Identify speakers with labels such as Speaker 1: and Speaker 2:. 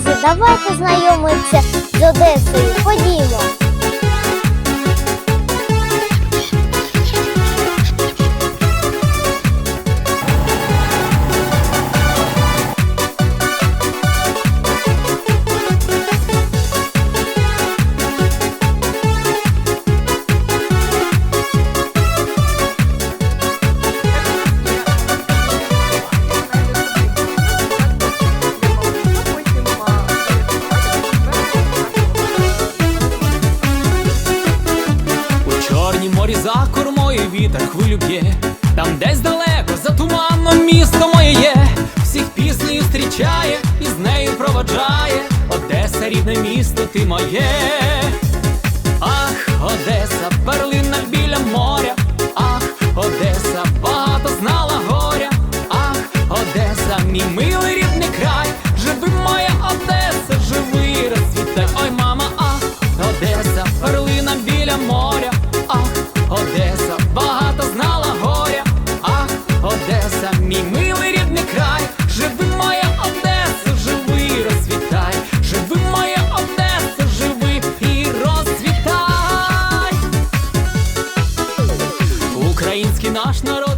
Speaker 1: давайте знайомитися з Одесою. Ходімо.
Speaker 2: Морі за кормою вітер хвилю б'є, там десь далеко за туманом місто моє є, всіх піснею зустрічає і з нею проводжає. Одеса, рідне місто, ти моє. Одеса, мій милий рідний край, живи моя Одеса, живи, розцвітай, живи моя Одеса, живи і розцвітай. Український наш народ